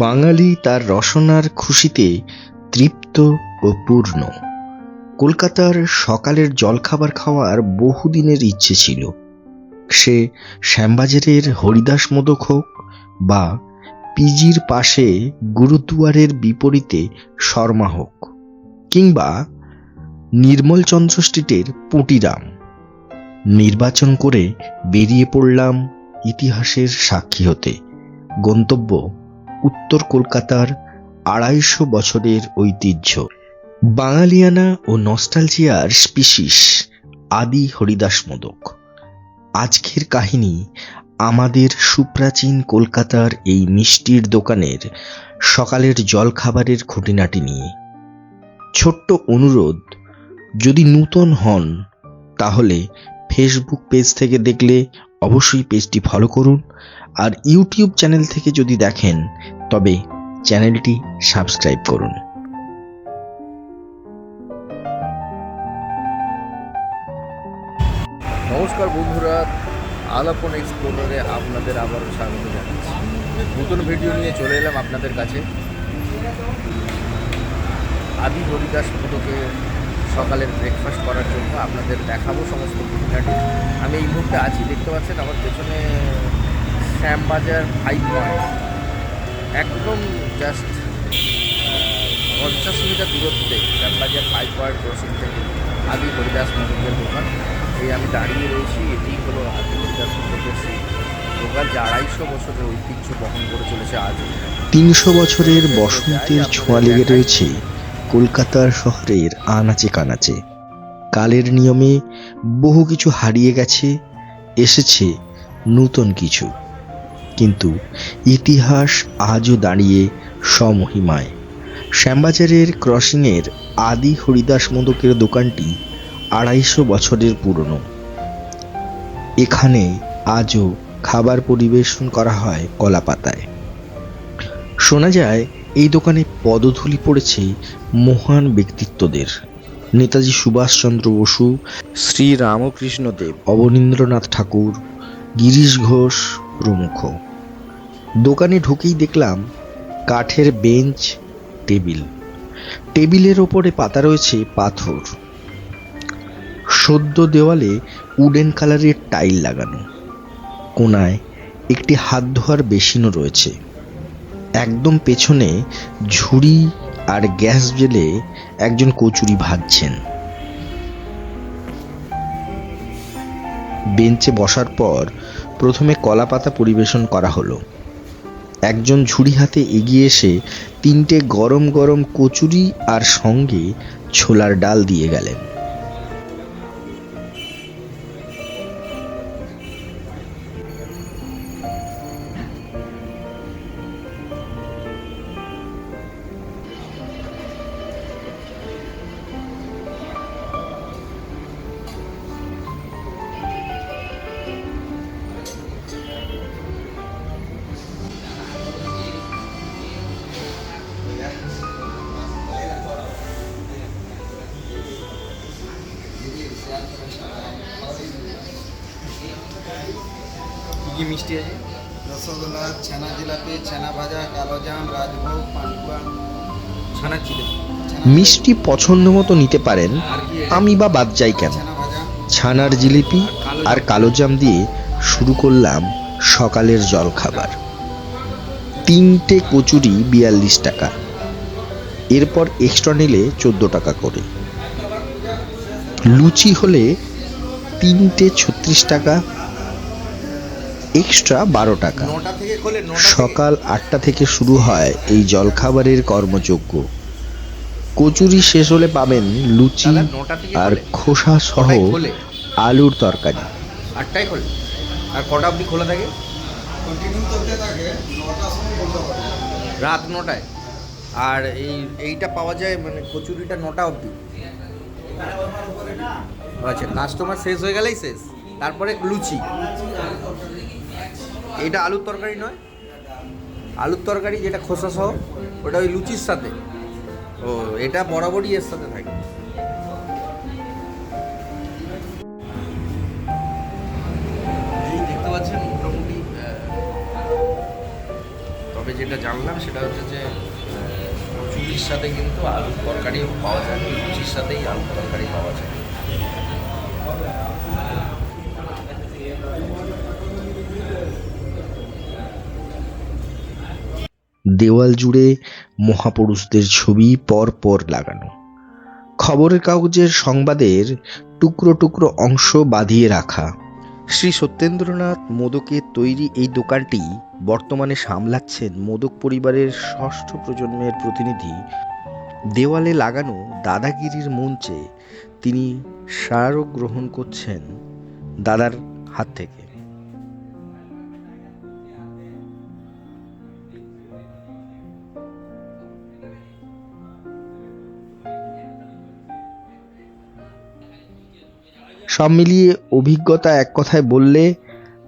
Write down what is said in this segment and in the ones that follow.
বাঙালি তার রসনার খুশিতে তৃপ্ত ও পূর্ণ। কলকাতার সকালের জলখাবার খাওয়ার বহুদিনের ইচ্ছে ছিল। সে শ্যামবাজারের হরিদাস মোদক হোক বা পিজির পাশে গুরুদুয়ারের বিপরীতে শর্মা হোক কিংবা নির্মলচন্দ্র স্ট্রিটের পুটিরাম। নির্বাচন করে বেরিয়ে পড়লাম ইতিহাসের সাক্ষী হতে। গন্তব্য উত্তর কলকাতার আড়াইশো বছরের ঐতিহ্য। বাঙালিয়ানা ও নস্টালজিয়ার স্পিসিস আদি হরিদাস মোদক। আজকের কাহিনী আমাদের সুপ্রাচীন কলকাতার এই মিষ্টির দোকানের সকালের জলখাবারের খুঁটিনাটি নিয়ে। ছোট্ট অনুরোধ, যদি নূতন হন, তাহলে ফেসবুক পেজ থেকে দেখলে অবশ্যই পেজটি ফলো করুন আর ইউটিউব চ্যানেল থেকে যদি দেখেন, তবে চ্যানেলটি সাবস্ক্রাইব করুন। নমস্কার বন্ধুরা, আলাপন এক্সপ্লোরারে আপনাদের আবারও স্বাগত জানাচ্ছি। নতুন ভিডিও নিয়ে চলে এলাম আপনাদের কাছে। আদি হরিদাস মোদকে সকালের ব্রেকফাস্ট করার জন্য আপনাদের দেখাবো সমস্ত খুঁটিনাটি আমি এই মুহূর্তে আছি দেখতে পাচ্ছেন আমার পেছনে শ্যামবাজার ফাইভ পয়েন্ট একদম জাস্ট পঞ্চাশ মিটার দূরত্বে শ্যামবাজার ফাইভ পয়েন্ট ক্রসিং থেকে আদি হরিদাস মোদকের দোকান। এই আমি দাঁড়িয়ে রয়েছি এটি হলো আদি হরিদাস মোদকের সেই দোকান যা আড়াইশো বছরের ঐতিহ্য বহন করে চলেছে আজও তিনশো বছরের বসন্তের ছোঁয়া লেগে রয়েছে কলকাতার শহরের আনাচে কানাচে। কালের নিয়মে বহু কিছু হারিয়ে গেছে, এসেছে নূতন কিছু। কিন্তু ইতিহাস আজও দাঁড়িয়ে সমহিমায় শ্যামবাজারের ক্রসিংয়ের আদি হরিদাস মোদকের দোকানটি আড়াইশো বছরের পুরনো। এখানে আজও খাবার পরিবেশন করা হয় কলা পাতায় শোনা যায় এই দোকানে পদধূলি পড়েছে মহান ব্যক্তিত্বদের। নেতাজি সুভাষচন্দ্র বসু, শ্রী রামকৃষ্ণদেব অবনীন্দ্রনাথ ঠাকুর, গিরিশ ঘোষ প্রমুখ। দোকানে ঢুকেই দেখলাম কাঠের বেঞ্চ, টেবিল। টেবিলের ওপরে পাতা রয়েছে পাথর। সদ্য দেওয়ালে উডেন কালারের টাইল লাগানো। কোনায় একটি হাত ধোয়ার বেসিনও রয়েছে। একদম পেছনে ঝুড়ি আর গ্যাস জেলে একজন কচুরি ভাজছেন। বেঞ্চে বসার পর প্রথমে কলা পাতা পরিবেশন করা হলো। একজন ঝুড়ি হাতে এগিয়ে এসে তিনটে গরম গরম কচুরি আর সঙ্গে ছোলার ডাল দিয়ে গেলেন। কী মিষ্টি আছে? রসগোল্লা ছানা জিলাপি ছানা ভাজা কালোজাম রাজভোগ পান্তুয়া ছানার জিলেপি। মিষ্টি পছন্দ মতো নিতে পারেন আমি বা বাদ যাই কেন? ছানার জিলিপি আর কালোজাম দিয়ে শুরু করলাম সকালের জলখাবার। তিনটে কচুরি বিয়াল্লিশ টাকা। এরপর এক্সট্রা নিলে চোদ্দ টাকা করে। লুচি হলে তিনটে ছত্রিশ টাকা এক্সট্রা বারো টাকা। সকাল আটটা থেকে শুরু হয় এই জলখাবারের কর্মযজ্ঞ। কচুরি শেষ হলে পাবেন লুচি আর খোসা সহ আলুর তরকারি। আটটায় খোলে। আর কটা অবধি খোলা থাকে? কন্টিনিউ করতে থাকে নটার সময় বন্ধ করে রাত নটায়। আর এই এইটা পাওয়া যায় মানে কচুরিটা নটা অবধি। আচ্ছা কাস্টমার শেষ হয়ে গেলেই শেষ। তারপরে লুচি। এইটা আলুর তরকারি নয়। আলুর তরকারি যেটা খোসা সহ, ওটা ওই লুচির সাথে। ও, এটা বরাবরই এর সাথে থাকে। দেখতে পাচ্ছেন মোটামুটি তবে যেটা জানলাম সেটা হচ্ছে যে কচুরির সাথে কিন্তু আলুর তরকারিও পাওয়া যায়। লুচির সাথেই আলুর তরকারি পাওয়া যায়। দেওয়াল জুড়ে মহাপুরুষদের ছবি পর পর লাগানো। খবরের কাগজের সংবাদের টুকরো টুকরো অংশ বাঁধিয়ে রাখা। শ্রী সত্যেন্দ্রনাথ মোদকের তৈরি এই দোকানটি বর্তমানে সামলাচ্ছেন মোদক পরিবারের ষষ্ঠ প্রজন্মের প্রতিনিধি। দেওয়ালে লাগানো দাদাগিরির মঞ্চে তিনি স্মারক গ্রহণ করছেন দাদার হাত থেকে। সব মিলিয়ে অভিজ্ঞতা এক কথায় বললে,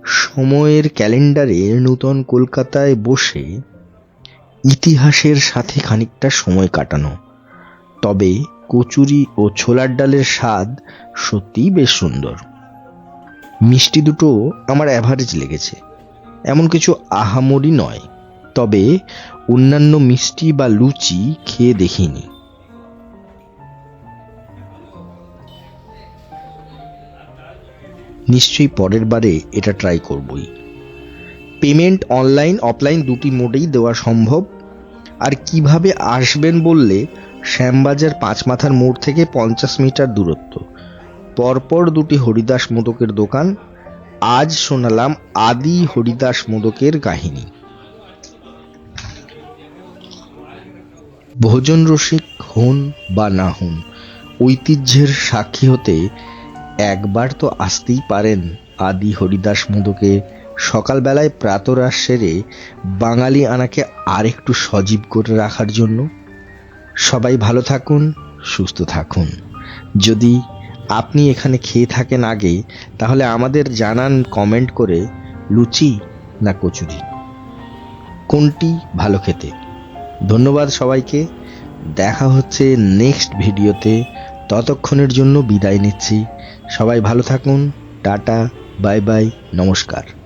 সময়ের ক্যালেন্ডারে নূতন কলকাতায় বসে ইতিহাসের সাথে খানিকটা সময় কাটানো। তবে কচুরি ও ছোলার ডালের স্বাদ সত্যিই বেশ সুন্দর। মিষ্টি দুটো আমার অ্যাভারেজ লেগেছে। এমন কিছু আহামরি নয়। তবে অন্যান্য মিষ্টি বা লুচি খেয়ে দেখিনি। নিশ্চয়ই পরের বারে এটা ট্রাই করবই। পেমেন্ট অনলাইন অফলাইন দুটি মোডেই দেওয়া সম্ভব। আর কীভাবে আসবেন বললে শ্যামবাজার পাঁচ মাথার মোড় থেকে পঞ্চাশ মিটার দূরত্ব। পরপর দুটি হরিদাস মোদকের দোকান। আজ শোনালাম আদি হরিদাস মোদকের কাহিনী। ভোজন রসিক হন বা না হন, ঐতিহ্যের সাক্ষী হতে একবার তো আসতেই পারেন আদি হরিদাস মোদকে সকালবেলায় প্রাতরাশ সেরে বাঙালি আনাকে আরেকটু সজীব করে রাখার জন্য। সবাই ভালো থাকুন, সুস্থ থাকুন। যদি আপনি এখানে খেয়ে থাকেন আগে, তাহলে আমাদের জানান কমেন্ট করে লুচি না কচুরি। কোনটি ভালো খেতে? ধন্যবাদ সবাইকে। দেখা হচ্ছে নেক্সট ভিডিওতে। ততক্ষণের জন্য বিদায় নিচ্ছি। সবাই ভালো থাকুন। টাটা বাই বাই নমস্কার।